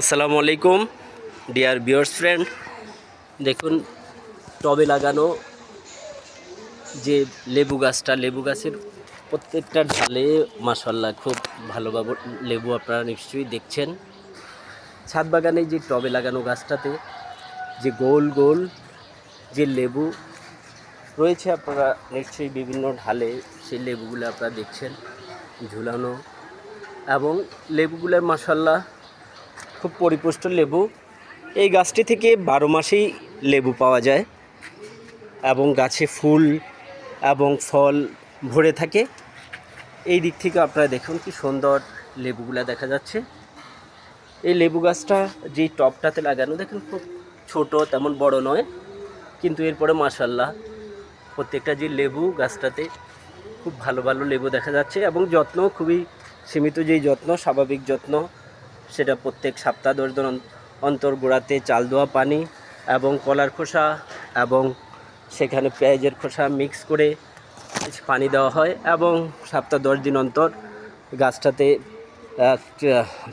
আসসালামু আলাইকুম, ডিয়ার বিয়ার্স ফ্রেন্ড। দেখুন, টবে লাগানো যে লেবু গাছটা, লেবু গাছের প্রত্যেকটা ঢালে মাসাল্লাহ খুব ভালোভাবে লেবু আপনারা নিশ্চয়ই দেখছেন। ছাদ বাগানে যে টবে লাগানো গাছটাতে যে গোল গোল যে লেবু রয়েছে আপনারা নিশ্চয়ই বিভিন্ন ঢালে সেই লেবুগুলো আপনারা দেখছেন ঝুলানো এবং লেবুগুলোর মাসাল্লাহ খুব পরিপুষ্ট লেবু। এই গাছটি থেকে বারো মাসেই লেবু পাওয়া যায় এবং গাছে ফুল এবং ফল ভরে থাকে। এই দিক থেকে আপনারা দেখুন কি সুন্দর লেবুগুলা দেখা যাচ্ছে। এই লেবু গাছটা যেই টবটাতে লাগানো, দেখুন খুব ছোট, তেমন বড় নয়, কিন্তু এরপরে মাসাল্লাহ প্রত্যেকটা যে লেবু গাছটাতে খুব ভালো ভালো লেবু দেখা যাচ্ছে এবং যত্ন খুবই সীমিত যেই যত্ন, স্বাভাবিক যত্ন সেটা প্রত্যেক সপ্তাহ দশ দিন অন্তর গোড়াতে চাল দেওয়া পানি এবং কলার খোসা এবং সেখানে পেঁয়াজের খোসা মিক্স করে পানি দেওয়া হয় এবং সপ্তাহ দশ দিন অন্তর গাছটাতে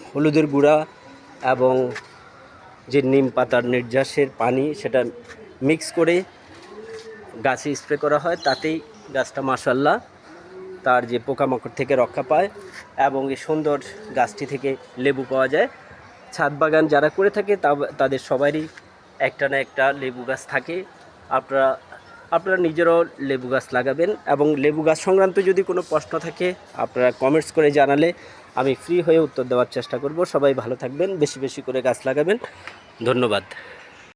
হলুদের গুঁড়া এবং যে নিম পাতার নির্যাসের পানি সেটা মিক্স করে গাছে স্প্রে করা হয়, তাতেই গাছটা মাসাল্লাহ তার যে পোকামাকড় থেকে রক্ষা পায় এবং এই সুন্দর গাছটি থেকে লেবু পাওয়া যায়। ছাদ বাগান যারা করে থাকে তা- তাদের সবারই একটা না একটা লেবু গাছ থাকে। আপনারা আপনারা নিজেরাও লেবু গাছ লাগাবেন এবং লেবু গাছ সংক্রান্ত যদি কোনো প্রশ্ন থাকে, আপনারা কমেন্টস করে জানালে আমি ফ্রি হয়ে উত্তর দেওয়ার চেষ্টা করব। সবাই ভালো থাকবেন, বেশি বেশি করে গাছ লাগাবেন। ধন্যবাদ।